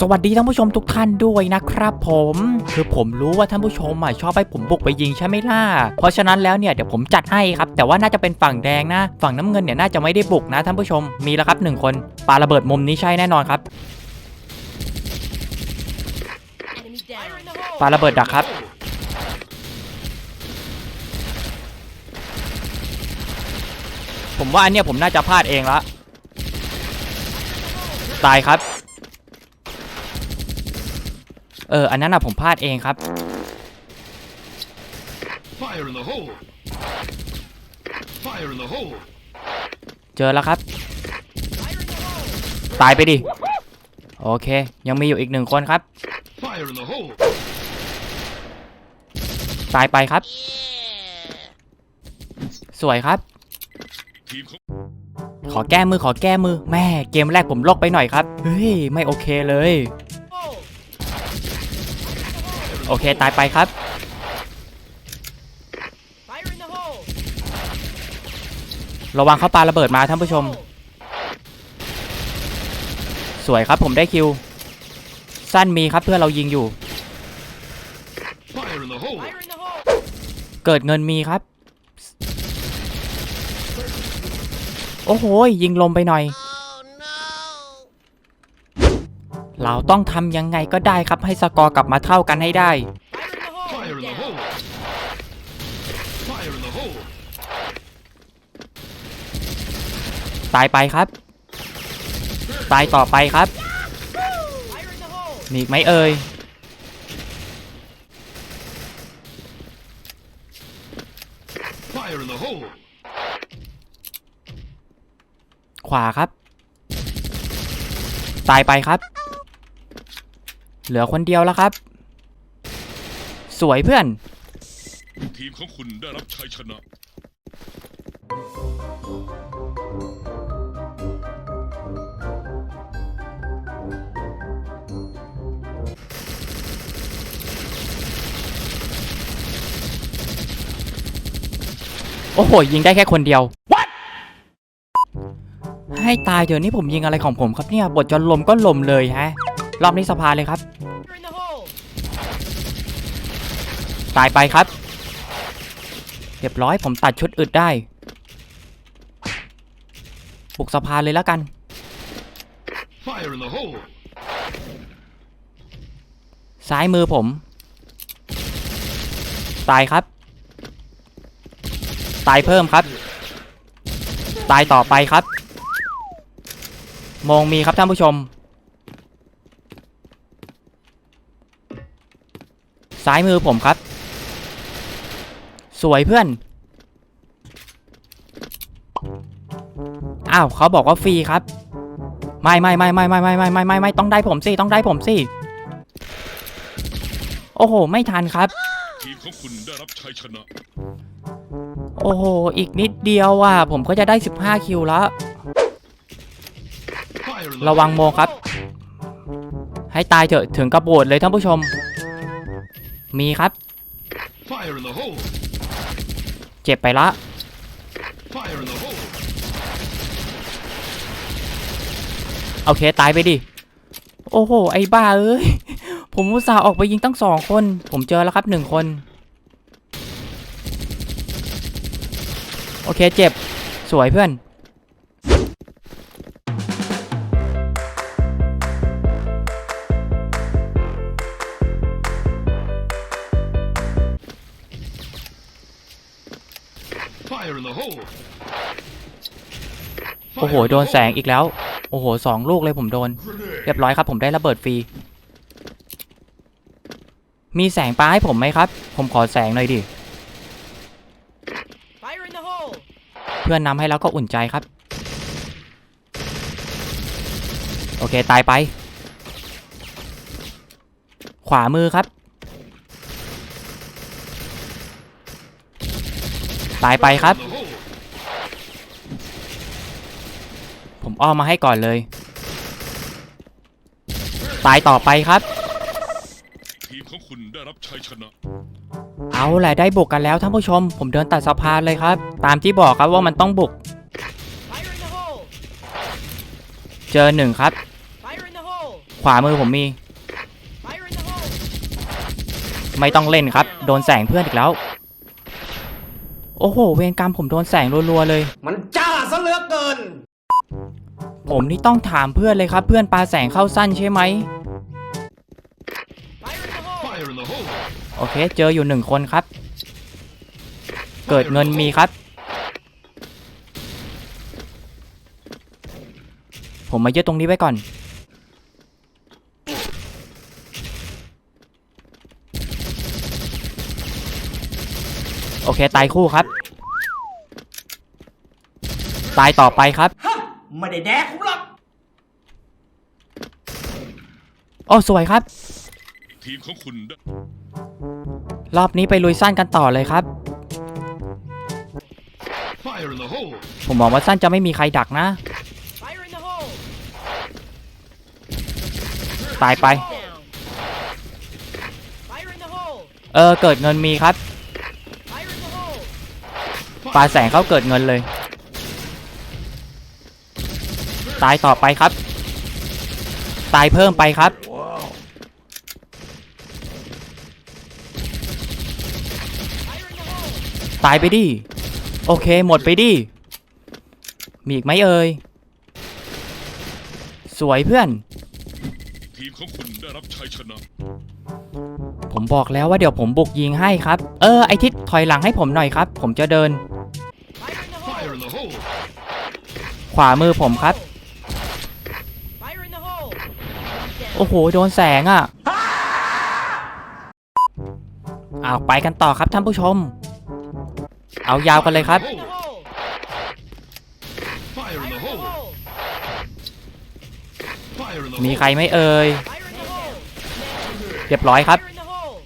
สวัสดีท่านผู้ชมทุกท่านด้วยนะครับผมคือผมรู้ว่าท่านผู้ชมอะชอบให้ผมบุกไปยิงใช่ไหมล่ะเพราะฉะนั้นแล้วเนี่ยเดี๋ยวผมจัดให้ครับ แต่ว่าน่าจะเป็นฝั่งแดงนะ ฝั่งน้ำเงินเนี่ยน่าจะไม่ได้บุกนะท่านผู้ชมมีแล้วครับหนึ่งคนปาระเบิดมุมนี้ใช่แน่นอนครับปาระเบิดดักครับผมว่าอันเนี้ยผมน่าจะพลาดเองละตายครับ เออ อันนั้นอะผมพลาดเองครับ Fire in the hole! Fire in the hole! เจอแล้วครับ ตายไปดิ โอเค ยังมีอยู่อีกหนึ่งคนครับ Fire in the hole! ตายไปครับ สวยครับทีมของขอแก้มือขอแก้มือ แม่เกมแรกผมลกไปหน่อยครับ เฮ้ย ไม่โอเคเลย Oh, โอเค ตายไปครับ ระวังเขาปาระเบิดมาท่านผู้ชม สวยครับผมได้คิว สั้นมีครับเพื่อเรายิงอยู่ เกิดเงินมีครับ โอ้โหยิงลมไปหน่อย เราต้องทำยังไงก็ได้ครับให้สกอร์กลับมาเท่ากันให้ได้ Fire in the hole. Fire in the hole! ตายไปครับ ตายต่อไปครับ Fire in the hole. มีอีกไหมเอ่ย Fire in the hole! ขวาครับ ตายไปครับ เหลือคนเดียวแล้วครับ สวยเพื่อน ทีมของคุณได้รับชัยชนะ โอ้โห ยิงได้แค่คนเดียว ให้ตายเดี๋ยวนี้ผมยิงอะไรของผมครับเนี่ย บทจนลมก็ลมเลยฮะ รอบนี้สภาเลยครับ Fire in the hole. ตายไปครับเรียบร้อยผมตัดชุดอึดได้บุกสภาเลยแล้วกัน Fire in the hole! ซ้ายมือผม ตายครับ ตายเพิ่มครับ ตายต่อไปครับ มองมีครับท่านผู้ชม ซ้ายมือผมครับ สวยเพื่อน อ้าวเขาบอกว่าฟรีครับ ไม่ไม่ไม่ไม่ไม่ไม่ไม่ไม่ไม่ไม่ต้องได้ผมสิต้องได้ผมสิโอ้โห ไม่ทันครับ ทีมของคุณได้รับชัยชนะ โอ้โห อีกนิดเดียวอะ ผมก็จะได้ 15 คิวแล้ว Fire in the ระวังโมครับ ให้ตายเถอะถึงกระโบดเลยท่านผู้ชม มีครับ Fire in the hole! เจ็บไปละ โอเค ตายไปดิ โอ้โห ไอ้บ้าเอ้ย ผมอุตส่าห์ออกไปยิงตั้งสองคน ผมเจอแล้วครับหนึ่งคน โอเค เจ็บ สวยเพื่อน โอ้โห โดนแสงอีกแล้ว โอ้โหสองลูกเลยผมโดน เรียบร้อยครับ ผมได้ระเบิดฟรี มีแสงปลาให้ผมไหมครับ ผมขอแสงหน่อยดิ Fire in the hole. เพื่อนนำให้แล้วก็อุ่นใจครับ โอเค ตายไป ขวามือครับ ตายไปครับ In the hole! ผมอ้อมมาให้ก่อนเลย ตายต่อไปครับ ทีมของคุณได้รับชัยชนะ เอาแหละได้บุกกันแล้วท่านผู้ชม ผมเดินตัดสะพานเลยครับ ตามที่บอกครับว่ามันต้องบุก Fire in the hole. เจอหนึ่งครับ Fire in the hole. hole! ขวามือผมมี Fire in the hole! ไม่ต้องเล่นครับ โดนแสงเพื่อนอีกแล้ว โอ้โห เวรกรรมผมโดนแสงรัวๆเลย มันจ้าซะเหลือเกิน ผมนี่ต้องถามเพื่อนเลยครับ เพื่อนปาแสงเข้าสั้นใช่ไหม Fire in the hole! Fire in the hole! โอเค เจออยู่หนึ่งคนครับ เกิดเงินมีครับ ผมมายึดตรงนี้ไว้ก่อน โอเค ตายคู่ครับ ตายต่อไปครับไม่ได้แดกผมหรอกโอ้สวยครับ ทีมของคุณได้รอบนี้ไปลุยสั้นกันต่อเลยครับ Fire in the hole! ผมหวังว่าสั้นจะไม่มีใครดักนะ Fire in the hole! ตายไป Down! Fire in the hole! เออเกิดเงินมีครับ ปลาแสงเข้าเกิดเงินเลย ตายต่อไปครับ ตายเพิ่มไปครับ Fire in the hole! ตายไปดิ โอเคหมดไปดิ มีอีกไหมเอ่ย สวยเพื่อน ทีมของคุณได้รับชัยชนะ ผมบอกแล้วว่าเดี๋ยวผมบุกยิงให้ครับ เออไอทิศถอยหลังให้ผมหน่อยครับ ผมจะเดิน ขวามือผมครับ โอ้โห โดนแสงอะ่ะเอาไปกันต่อครับท่านผู้ชม เอายาวกันเลยครับ มีใครไม่เอ่ย เรียบร้อยครับ Fire in the hole!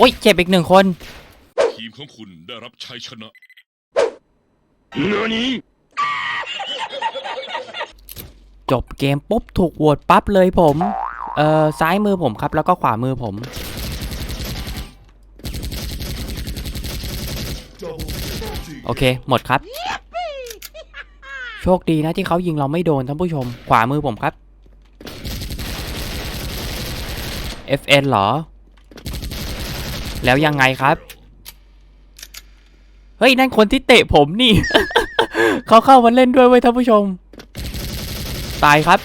โอ้ยเจ็บอีกหนึ่งคน ทีมของคุณได้รับชัยชนะจบเกมปุ๊บถูกโหวตปั๊บเลยผม เอ่อซ้ายมือผมครับ แล้วก็ขวามือผม โอเค หมดครับ โชคดีนะที่เขายิงเราไม่โดนท่านผู้ชม ขวามือผมครับ FN เหรอ แล้วยังไงครับ เฮ้ย นั่นคนที่เตะผมนี่ เขาเข้ามาเล่นด้วยเว้ยท่านผู้ชม ตายครับ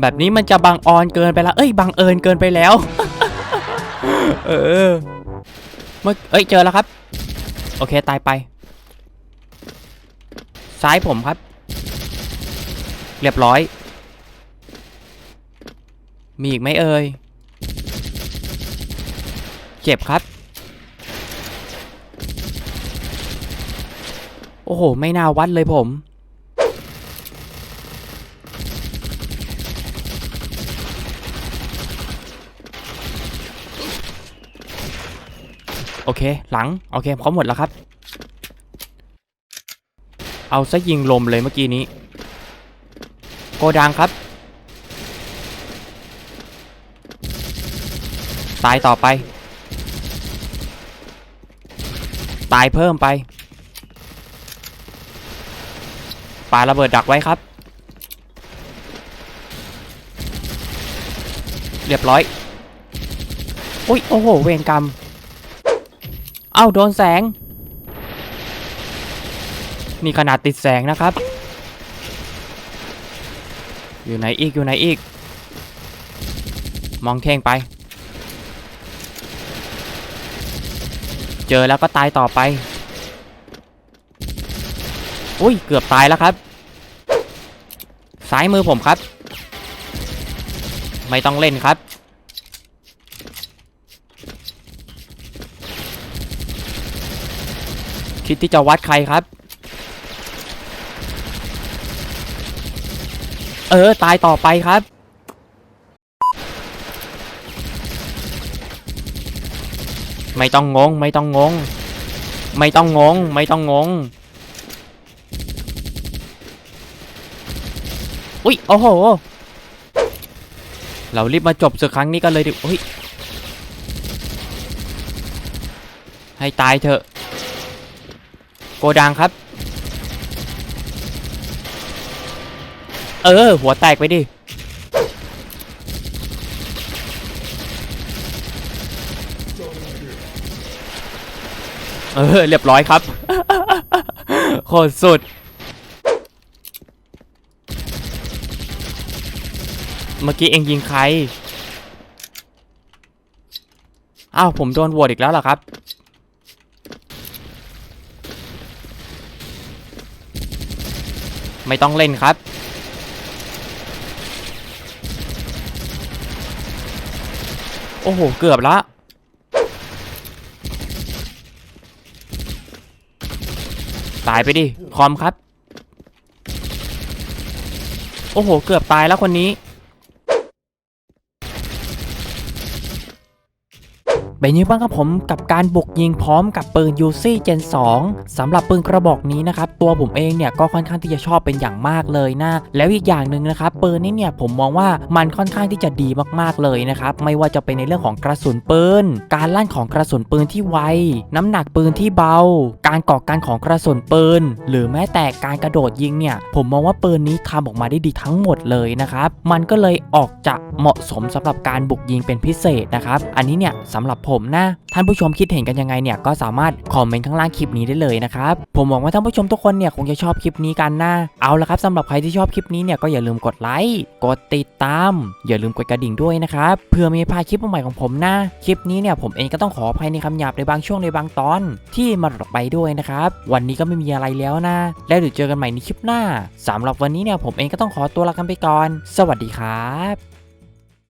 แบบนี้มันจะบังออนเกินไปล้วเอ้ยบังเอิญเกินไปแล้ว เออเมื่อเอ้ยเจอแล้วครับ โอเคตายไป ซ้ายผมครับ เรียบร้อย มีอีกไหมเอ่ย เจ็บครับ โอ้โห ไม่น่าวัดเลยผม โอเค หลัง โอเคเขาหมดแล้วครับ เอาซะยิงลมเลยเมื่อกี้นี้ โกดังครับตายต่อไป ตายเพิ่มไปปาระเบิดดักไว้ครับ เรียบร้อย อุ้ยโอ้โห เวรกรรม เอ้า โดนแสง นี่ขนาดติดแสงนะครับ อยู่ไหนอีกอยู่ไหนอีก มองเท่งไป เจอแล้วก็ตายต่อไปอุ้ยเกือบตายแล้วครับซ้ายมือผมครับ ไม่ต้องเล่นครับ คิดที่จะวัดใครครับ เออ ตายต่อไปครับ ไม่ต้องงง ไม่ต้องงง ไม่ต้องงง ไม่ต้องงง อุ้ย โอ้โห เรารีบมาจบศึกครั้งนี้กันเลยดิอุ้ย ให้ตายเถอะ โกดังครับ เออ หัวแตกไปดิ เออเรียบร้อยครับโคตรสุด เมื่อกี้เองยิงใคร อ้าว ผมโดนโหวตอีกแล้วเหรอครับ ไม่ต้องเล่นครับโอ้โห เกือบละ ตายไปดิ คอมครับ โอ้โห เกือบตายแล้วคนนี้ เป็นยังไงบ้างครับผมกับการบุกยิงพร้อมกับปืน UC Gen 2สำหรับปืนกระบอกนี้นะครับตัวผมเองเนี่ยก็ค่อนข้างที่จะชอบเป็นอย่างมากเลยนะแล้วอีกอย่างหนึ่งนะครับปืนนี้เนี่ยผมมองว่ามันค่อนข้างที่จะดีมากๆเลยนะครับไม่ว่าจะเป็นในเรื่องของกระสุนปืนการลั่นของกระสุนปืนที่ไวน้ำหนักปืนที่เบา การก่อการของกระสุนปืนหรือแม้แต่การกระโดดยิงเนี่ยผมมองว่าปืนนี้ทำออกมาได้ดีทั้งหมดเลยนะครับมันก็เลยออกจะเหมาะสมสำหรับการบุกยิงเป็นพิเศษนะครับอันนี้เนี่ยสำหรับผมนะท่านผู้ชมคิดเห็นกันยังไงเนี่ยก็สามารถคอมเมนต์ข้างล่างคลิปนี้ได้เลยนะครับผมหวังว่าท่านผู้ชมทุกคนเนี่ยคงจะชอบคลิปนี้กันนะเอาละครับสำหรับใครที่ชอบคลิปนี้เนี่ยก็อย่าลืมกดไลค์กดติดตาม อย่าลืมกดกระดิ่งด้วยนะครับเพื่อม่ให้พาคลิปใหม่ๆของผมนะคลิปนี้เนี่ยผมเองก็ต้องขออภัยในคำหยาบในบางช่วงในบางตอนที่มาหลอกไปด้วยนะครับวันนี้ก็ไม่มีอะไรแล้วนะแล้วเดี๋ยวเจอกันใหม่ในคลิปหน้าสำหรับวันนี้เนี่ยผมเองก็ต้องขอตัวลากันไปก่อน สวัสดีครับ